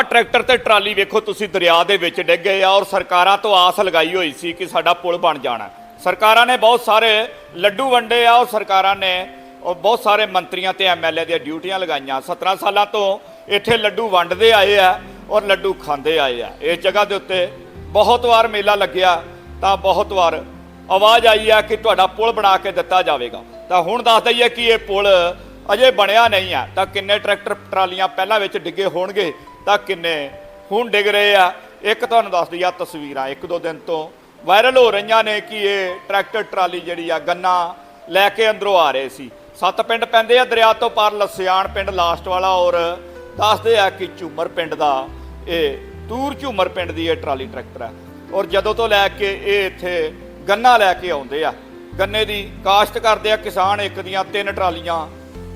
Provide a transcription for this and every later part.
ਆਹ ਟਰੈਕਟਰ ਤੇ ਟਰਾਲੀ ਵੇਖੋ, ਤੁਸੀਂ ਦਰਿਆ ਦੇ ਵਿੱਚ ਡਿੱਗ ਗਏ ਆ ਔਰ ਸਰਕਾਰਾਂ ਤੋਂ ਆਸ ਲਗਾਈ ਹੋਈ ਸੀ ਕਿ ਸਾਡਾ ਪੁਲ ਬਣ ਜਾਣਾ। ਸਰਕਾਰਾਂ ਨੇ ਬਹੁਤ ਸਾਰੇ ਲੱਡੂ ਵੰਡੇ ਆ ਔਰ ਸਰਕਾਰਾਂ ਨੇ ਉਹ ਬਹੁਤ ਸਾਰੇ ਮੰਤਰੀਆਂ ਤੇ ਐਮਐਲਏ ਦੀਆਂ ਡਿਊਟੀਆਂ ਲਗਾਈਆਂ। 17 ਸਾਲਾਂ ਤੋਂ ਇੱਥੇ ਲੱਡੂ ਵੰਡਦੇ ਆਏ ਆ ਔਰ ਲੱਡੂ ਖਾਂਦੇ ਆਏ ਆ। ਇਸ ਜਗ੍ਹਾ ਦੇ ਉੱਤੇ ਬਹੁਤ ਵਾਰ ਮੇਲਾ ਲੱਗਿਆ ਤਾਂ ਬਹੁਤ ਵਾਰ ਆਵਾਜ਼ ਆਈ ਆ ਕਿ ਤੁਹਾਡਾ ਪੁਲ ਬਣਾ ਕੇ ਦਿੱਤਾ ਜਾਵੇਗਾ। ਤਾਂ ਹੁਣ ਦੱਸ ਦਈਏ ਕਿ ਇਹ ਪੁਲ ਅਜੇ ਬਣਿਆ ਨਹੀਂ ਆ। ਤਾਂ ਕਿੰਨੇ ਟਰੈਕਟਰ ਟਰਾਲੀਆਂ ਪਹਿਲਾਂ ਵਿੱਚ ਡਿੱਗੇ ਹੋਣਗੇ, ਤਾਂ ਕਿੰਨੇ ਹੁਣ ਡਿੱਗ ਰਹੇ ਆ। ਇੱਕ ਤੁਹਾਨੂੰ ਦੱਸ ਦਈਏ ਤਸਵੀਰਾਂ, ਇੱਕ ਦੋ ਦਿਨ ਤੋਂ ਵਾਇਰਲ ਹੋ ਰਹੀਆਂ ਨੇ ਕਿ ਇਹ ਟਰੈਕਟਰ ਟਰਾਲੀ ਜਿਹੜੀ ਆ ਗੰਨਾ ਲੈ ਕੇ ਅੰਦਰੋਂ ਆ ਰਹੇ ਸੀ। ਸੱਤ ਪਿੰਡ ਪੈਂਦੇ ਆ, ਦਰਿਆ ਤੋਂ ਪਾਰ ਲਸਿਆਣ ਪਿੰਡ ਲਾਸਟ ਵਾਲਾ ਔਰ ਦੱਸਦੇ ਆ ਕਿ ਝੂਮਰ ਪਿੰਡ ਦਾ ਇਹ ਤੂਰ ਝੂਮਰ ਪਿੰਡ ਦੀ ਇਹ ਟਰਾਲੀ ਟਰੈਕਟਰ ਹੈ ਔਰ ਜਦੋਂ ਤੋਂ ਲੈ ਕੇ ਇਹ ਇੱਥੇ ਗੰਨਾ ਲੈ ਕੇ ਆਉਂਦੇ ਆ, ਗੰਨੇ ਦੀ ਕਾਸ਼ਤ ਕਰਦੇ ਆ ਕਿਸਾਨ ਇੱਕ ਦੀਆਂ ਤਿੰਨ ਟਰਾਲੀਆਂ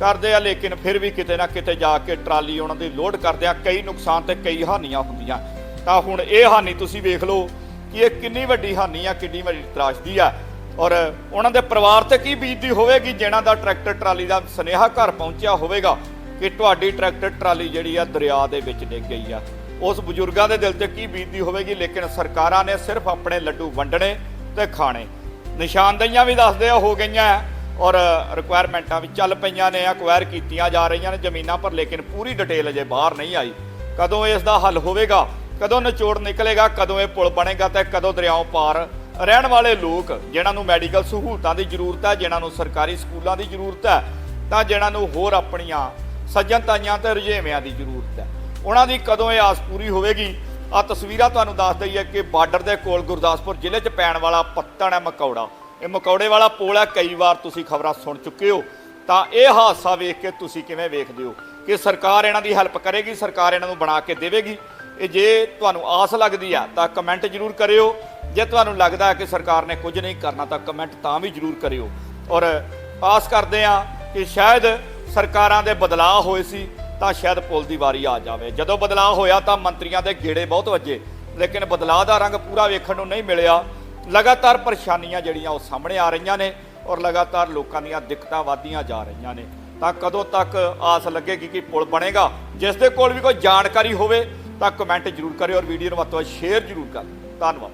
ਕਰਦੇ ਆ, ਲੇਕਿਨ ਫਿਰ ਵੀ ਕਿਤੇ ਨਾ ਕਿਤੇ ਜਾ ਕੇ ਟਰਾਲੀ ਉਹਨਾਂ ਦੀ ਲੋਡ ਕਰਦੇ ਆ, ਕਈ ਨੁਕਸਾਨ ਤੇ ਕਈ ਹਾਨੀਆਂ ਹੁੰਦੀਆਂ। ਤਾਂ ਹੁਣ ਇਹ ਹਾਨੀ ਤੁਸੀਂ ਵੇਖ ਲਓ ਕਿ ਇਹ ਕਿੰਨੀ ਵੱਡੀ ਹਾਨੀ ਆ, ਕਿੰਨੀ ਵੱਡੀ ਤਰਾਸ਼ਦੀ ਆ। ਔਰ ਉਹਨਾਂ ਦੇ ਪਰਿਵਾਰ ਤੇ ਕੀ ਬੀਤਦੀ ਹੋਵੇਗੀ ਜਿਹਨਾਂ ਦਾ ਟਰੈਕਟਰ ਟਰਾਲੀ ਦਾ ਸੁਨੇਹਾ ਘਰ ਪਹੁੰਚਿਆ ਹੋਵੇਗਾ, ਕਿ ਤੁਹਾਡੀ ਟਰੈਕਟਰ ਟਰਾਲੀ ਜਿਹੜੀ ਆ ਦਰਿਆ ਦੇ ਵਿੱਚ ਡਿੱਗ ਗਈ ਆ। ਉਸ ਬਜ਼ੁਰਗਾਂ ਦੇ ਦਿਲ ਤੇ ਕੀ ਬੀਤਦੀ ਹੋਵੇਗੀ, ਲੇਕਿਨ ਸਰਕਾਰਾਂ ਨੇ ਸਿਰਫ ਆਪਣੇ ਲੱਡੂ ਵੰਡਣੇ ਤੇ ਖਾਣੇ। ਨਿਸ਼ਾਨਦੇਹੀਆਂ ਵੀ ਦੱਸਦੇ ਆ, ਹੋ ਗਈਆਂ ਆ ਔਰ ਰਿਕੁਆਇਰਮੈਂਟਾਂ ਵੀ ਚੱਲ ਪਈਆਂ ਨੇ ਅਕਵਾਇਰ ਕੀਤੀਆਂ ਜਾ ਰਹੀਆਂ ਨੇ ਜ਼ਮੀਨਾਂ ਪਰ, ਲੇਕਿਨ ਪੂਰੀ ਡਿਟੇਲ ਅਜੇ ਬਾਹਰ ਨਹੀਂ ਆਈ। ਕਦੋਂ ਇਸ ਦਾ ਹੱਲ ਹੋਵੇਗਾ, ਕਦੋਂ ਨਿਚੋੜ ਨਿਕਲੇਗਾ, ਕਦੋਂ ਇਹ ਪੁਲ ਬਣੇਗਾ ਤੇ ਕਦੋਂ ਦਰਿਆਓਂ ਪਾਰ। ਰਹਿਣ ਵਾਲੇ ਲੋਕ, ਜਿਨ੍ਹਾਂ ਨੂੰ ਮੈਡੀਕਲ ਸਹੂਲਤਾਂ ਦੀ ਜ਼ਰੂਰਤ ਹੈ, ਜਿਨ੍ਹਾਂ ਨੂੰ ਸਰਕਾਰੀ ਸਕੂਲਾਂ ਦੀ ਜ਼ਰੂਰਤ ਹੈ, ਤਾਂ ਜਿਨ੍ਹਾਂ ਨੂੰ ਹੋਰ ਆਪਣੀਆਂ ਸੱਜਣਤਾਈਆਂ ਤੇ ਰੁਝੇਵਿਆਂ ਦੀ ਜ਼ਰੂਰਤ ਹੈ। ਉਹਨਾਂ ਦੀ ਕਦੋਂ ਇਹ ਆਸ ਪੂਰੀ ਹੋਵੇਗੀ? ਆ ਤਸਵੀਰਾਂ ਤੁਹਾਨੂੰ ਦੱਸ ਦਈਏ ਕਿ ਬਾਰਡਰ ਦੇ ਕੋਲ ਗੁਰਦਾਸਪੁਰ ਜ਼ਿਲ੍ਹੇ 'ਚ ਪੈਣ ਵਾਲਾ ਪੱਤਣ ਹੈ ਮਕੌੜਾ। ਇਹ ਮਕੌੜੇ ਵਾਲਾ ਪੁਲ ਹੈ, ਕਈ ਵਾਰ ਤੁਸੀਂ ਖਬਰਾਂ ਸੁਣ ਚੁੱਕੇ ਹੋ। ਤਾਂ ਇਹ ਹਾਦਸਾ ਵੇਖ ਕੇ ਤੁਸੀਂ ਕਿਵੇਂ ਵੇਖਦੇ ਹੋ? ਕਿ ਸਰਕਾਰ ਇਹਨਾਂ ਦੀ ਹੈਲਪ ਕਰੇਗੀ, ਸਰਕਾਰ ਇਹਨਾਂ ਨੂੰ ਬਣਾ ਕੇ ਦੇਵੇਗੀ? ਇਹ ਜੇ ਤੁਹਾਨੂੰ ਆਸ ਲੱਗਦੀ ਆ, ਤਾਂ ਕਮੈਂਟ ਜ਼ਰੂਰ ਕਰਿਓ। ਜੇ ਤੁਹਾਨੂੰ ਲੱਗਦਾ ਹੈ ਕਿ ਸਰਕਾਰ ਨੇ ਕੁਝ ਨਹੀਂ ਕਰਨਾ, ਤਾਂ ਕਮੈਂਟ ਤਾਂ ਵੀ ਜ਼ਰੂਰ ਕਰਿਓ। ਔਰ ਆਸ ਕਰਦੇ ਆ ਕਿ ਸ਼ਾਇਦ ਸਰਕਾਰਾਂ ਦੇ ਬਦਲਾਅ ਹੋਏ ਸੀ, ਤਾਂ ਸ਼ਾਇਦ ਪੁਲ ਦੀ ਵਾਰੀ ਆ ਜਾਵੇ। ਜਦੋਂ ਬਦਲਾਅ ਹੋਇਆ ਤਾਂ ਮੰਤਰੀਆਂ ਦੇ ਗੇੜੇ ਬਹੁਤ ਵੱਜੇ, ਲੇਕਿਨ ਬਦਲਾਅ ਦਾ ਰੰਗ ਪੂਰਾ ਵੇਖਣ ਨੂੰ ਨਹੀਂ ਮਿਲਿਆ। ਲਗਾਤਾਰ ਪਰੇਸ਼ਾਨੀਆਂ ਜਿਹੜੀਆਂ ਉਹ ਸਾਹਮਣੇ ਆ ਰਹੀਆਂ ਨੇ ਔਰ ਲਗਾਤਾਰ ਲੋਕਾਂ ਦੀਆਂ ਦਿੱਕਤਾਂ ਵਧਦੀਆਂ ਜਾ ਰਹੀਆਂ ਨੇ। ਤਾਂ ਕਦੋਂ ਤੱਕ ਆਸ ਲੱਗੇਗੀ ਕਿ ਪੁਲ ਬਣੇਗਾ? ਜਿਸ ਦੇ ਕੋਲ ਵੀ ਕੋਈ ਜਾਣਕਾਰੀ ਹੋਵੇ ਤਾਂ ਕਮੈਂਟ ਜ਼ਰੂਰ ਕਰਿਓ ਔਰ ਵੀਡੀਓ ਨੂੰ ਵੱਧ ਤੋਂ ਵੱਧ ਸ਼ੇਅਰ ਜ਼ਰੂਰ ਕਰ। ਧੰਨਵਾਦ।